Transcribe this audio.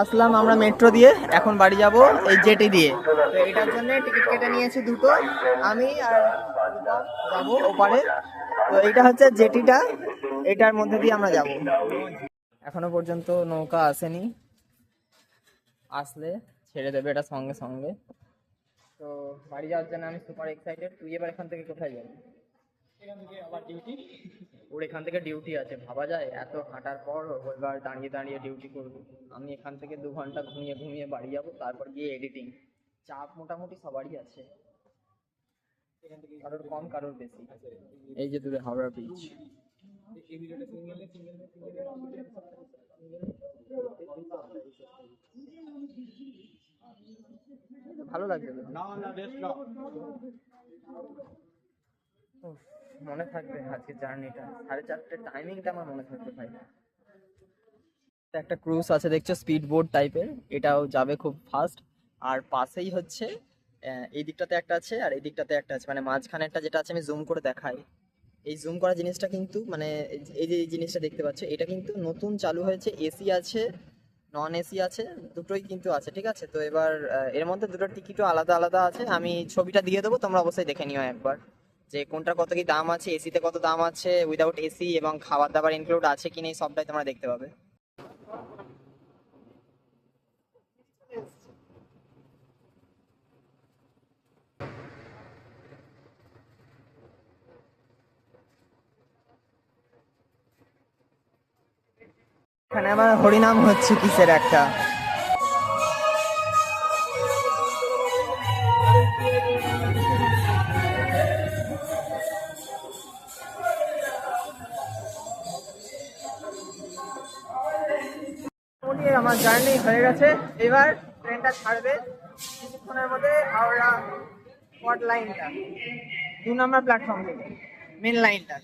আসলাম আমরা মেট্রো দিয়ে, এখন বাড়ি যাব এই জেটি দিয়ে। তো এটার জন্য টিকিট কেটে নিয়েছি দুটো, আমি আর যাব ওপারে। তো এটা হচ্ছে জেটিটা এটার মধ্যে দিয়ে আমরা যাব। এখনও পর্যন্ত নৌকা আসেনি। আসলে ছেড়ে দেবে এটা সঙ্গে সঙ্গে। তো বাড়ি যাওয়ার জন্য আমি সুপার এক্সাইটেড তুই এবার এখান থেকে কোথায় যাবি? ওর এখান থেকে ডিউটি আছে ভাবা যায়। এত হাঁটার পর ও এবার দাঁড়িয়ে দাঁড়িয়ে ডিউটি করবে। আমি এখান থেকে দু ঘণ্টা ঘুমিয়ে ঘুমিয়ে বাড়ি যাব তারপর গিয়ে এডিটিং চাপ মোটামুটি সবারই আছে। কারোর কম কারোর বেশি। এই যে দূরে হাওড়া ব্রিজ ভালো লাগছে তো? উফ, মনে থাকবে আজকে জার্নিটা। সাড়ে চারটে টাইমিংটা আমার মনে থাকবে ভাই একটা ক্রুজ আছে, দেখছ স্পিড বোট টাইপের এটাও যাবে খুব ফাস্ট আর পাশেই হচ্ছে এই দিকটাতে একটা আছে আর এই দিকটাতে একটা আছে। মানে মাঝখানেরটা যেটা আছে, আমি জুম করে দেখাই। এই জুম করা জিনিসটা কিন্তু মানে এই যে- এই জিনিসটা দেখতে পাচ্ছ, এটা কিন্তু নতুন চালু হয়েছে। এসি আছে নন এসি আছে, দুটোই কিন্তু আছে, ঠিক আছে? তো এবার এর মধ্যে দুটোর টিকিটও আলাদা আলাদা আছে। আমি ছবিটা দিয়ে দেবো, তোমরা অবশ্যই দেখে নিও একবার। যে কোনটার কত কি দাম আছে এসিতে কত দাম আছে উইদাউট এসি এবং খাবার দাবার ইনক্লুড আছে কি নেই, সবটাই তোমরা দেখতে পাবে। এখানে আমার হরিনাম হচ্ছে কিসের একটা? আমার জার্নি হয়ে গেছে। এবার ট্রেনটা ছাড়বে কিছুক্ষণের মধ্যে হাওড়া স্পট লাইনটা, দু নম্বর প্ল্যাটফর্ম থেকে মেন লাইনটা